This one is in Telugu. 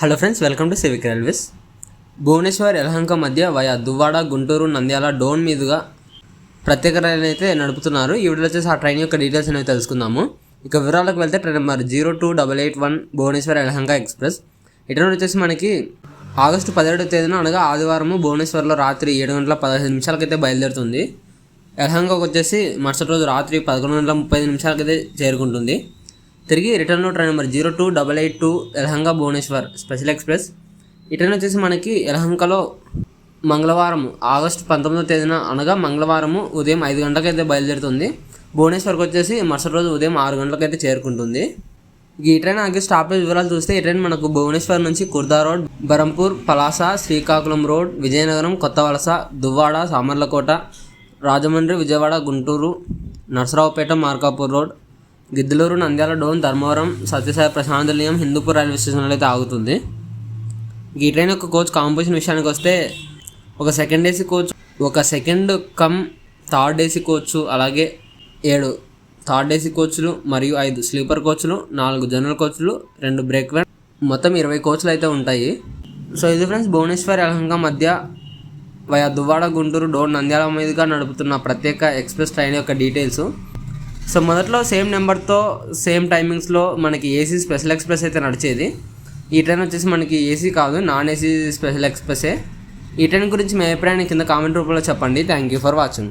Hello friends welcome to civic railways Bhubaneswar Yelahanka మధ్య వయా దువ్వాడ గుంటూరు నంద్యాల డోన్ మీదుగా ప్రత్యేక రైలు అయితే నడుపుతున్నారు. ఈ వీడియోలో వచ్చేసి ఆ ట్రైన్ యొక్క డీటెయిల్స్ అనేవి తెలుసుకుందాము. ఇక వివరాలకు వెళ్తే train number zero two double eight one Bhubaneswar Yelahanka express. ఇటు వచ్చేసి మనకి ఆగస్టు పదిహేడవ తేదీన అనగా ఆదివారం భువనేశ్వర్లో రాత్రి ఏడు గంటల పదహైదు నిమిషాలకైతే బయలుదేరుతుంది. యలహంకకు వచ్చేసి మరుసటి రోజు రాత్రి పదకొండు గంటల ముప్పై ఐదు నిమిషాలకైతే చేరుకుంటుంది. తిరిగి return train number zero two double eight two Yelahanka Bhubaneswar special express. ఈ ట్రైన్ వచ్చేసి మనకి యలహంకలో మంగళవారం ఆగస్టు పంతొమ్మిదవ తేదీన అనగా మంగళవారము ఉదయం ఐదు గంటలకైతే బయలుదేరుతుంది. భువనేశ్వర్కి వచ్చేసి మరుసటి రోజు ఉదయం ఆరు గంటలకైతే చేరుకుంటుంది. ఈ ట్రైన్ ఆగి స్టాపేజ్ వివరాలు చూస్తే ఈ ట్రైన్ మనకు భువనేశ్వర్ నుంచి Khurda road Berhampur Palasa Srikakulam road Vizianagaram Kottavalasa Duvvada Samarlakota Rajahmundry Vijayawada Guntur Narasaraopet Markapur road Giddalur Nandyal Dhone Dharmavaram Sathya Sai Prasanthi Nilayam Hindupur railway స్టేషన్లో అయితే ఆగుతుంది. ఈ ట్రైన్ యొక్క కోచ్ కాంపోజిషన్ విషయానికి వస్తే ఒక సెకండ్ ఏసీ కోచ్ ఒక second cum third AC coach అలాగే ఏడు థర్డ్ ఏసీ కోచ్లు మరియు ఐదు స్లీపర్ కోచ్లు నాలుగు జనరల్ కోచ్లు రెండు బ్రేక్ వ్యాన్ మొత్తం ఇరవై కోచ్లు అయితే ఉంటాయి. సో ఇది ఫ్రెండ్స్ భువనేశ్వర్ యలహంక మధ్య వయా దువ్వాడ గుంటూరు డోర్ నంద్యాల మీదుగా నడుపుతున్న ప్రత్యేక ఎక్స్ప్రెస్ ట్రైన్ యొక్క డీటెయిల్స్. సో మొదట్లో సేమ్ నెంబర్తో సేమ్ టైమింగ్స్లో మనకి ఏసీ స్పెషల్ ఎక్స్ప్రెస్ అయితే నడిచేది. ఈ ట్రైన్ వచ్చేసి మనకి ఏసీ కాదు నాన్ ఏసీ స్పెషల్ ఎక్స్ప్రెస్సే. ఈ ట్రైన్ గురించి మీ అభిప్రాయాన్ని కింద కామెంట్ రూపంలో చెప్పండి. Thank you for watching.